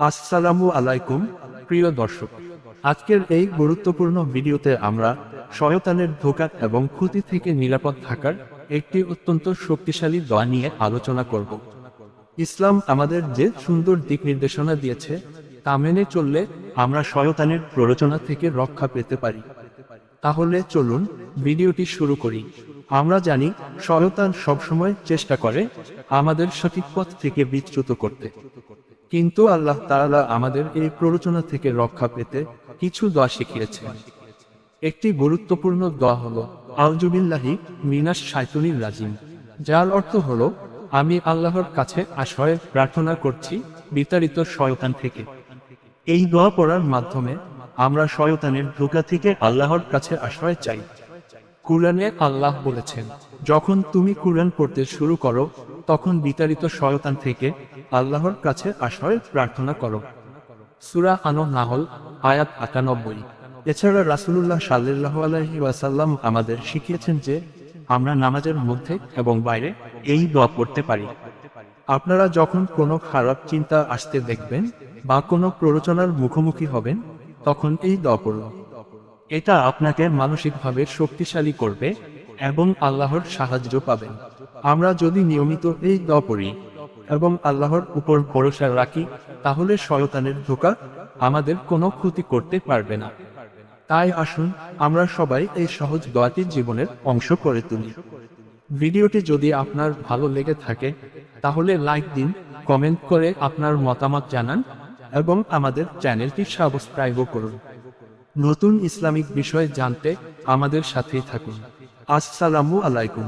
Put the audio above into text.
আসসালামু আলাইকুম, প্রিয় দর্শক। আজকের এই গুরুত্বপূর্ণ ভিডিওতে আমরা শয়তানের ধোকা এবং ক্ষতি থেকে নিরাপদ থাকার একটি অত্যন্ত শক্তিশালী দোয়া নিয়ে আলোচনা করব। ইসলাম আমাদের যে সুন্দর দিক নির্দেশনা দিয়েছে, তা মেনে চললে আমরা শয়তানের প্ররোচনা থেকে রক্ষা পেতে পারি। তাহলে চলুন ভিডিওটি শুরু করি। আমরা জানি শয়তান সবসময় চেষ্টা করে আমাদের সঠিক পথ থেকে বিচ্যুত করতে। কিন্তু আল্লাহ তাআলা আমাদের এই প্ররোচনা থেকে রক্ষা পেতে কিছু দোয়া শিখিয়েছেন। একটি গুরুত্বপূর্ণ দোয়া হলো আউজুবিল্লাহি মিনাস শাইতুনির রাজিম যার অর্থ হলো, আমি আল্লাহর কাছে আশ্রয় প্রার্থনা করছি বিতাড়িত শয়তান থেকে এই দোয়া পড়ার মাধ্যমে আমরা শয়তানের ধোকা থেকে আল্লাহর কাছে আশ্রয় চাই। কুরআনে আল্লাহ বলেছেন, যখন তুমি কুরআন পড়তে শুরু করো, তখন বিতাড়িত শয়তান থেকে আল্লাহর কাছে আশ্রয় প্রার্থনা করো। সুরা আনো নাহল আয়াত আটানব্বই এছাড়া রাসূলুল্লাহ সাল্লাল্লাহু আলাইহি ওয়াসাল্লাম আমাদের শিখিয়েছেন যে, আমরা নামাজের মধ্যে এবং বাইরে এই দোয়া পড়তে পারি। আপনারা যখন কোনো খারাপ চিন্তা আসতে দেখবেন বা কোনো প্ররোচনার মুখোমুখি হবেন, তখন এই দোয়া পড়ুন। এটা আপনাকে মানসিকভাবে শক্তিশালী করবে এবং আল্লাহর সাহায্য পাবেন। আমরা যদি নিয়মিত এই দ পড়ি এবং আল্লাহর উপর ভরসা রাখি, তাহলে শয়তানের ধোকা আমাদের কোনো ক্ষতি করতে পারবে না। তাই আসুন আমরা সবাই এই সহজ দোয়াটি জীবনের অংশ করে তুলি। ভিডিওটি যদি আপনার ভালো লেগে থাকে, তাহলে লাইক দিন, কমেন্ট করে আপনার মতামত জানান এবং আমাদের চ্যানেলটি সাবস্ক্রাইবও করুন। নতুন ইসলামিক বিষয় জানতে আমাদের সাথেই থাকুন। আসসালামু আলাইকুম।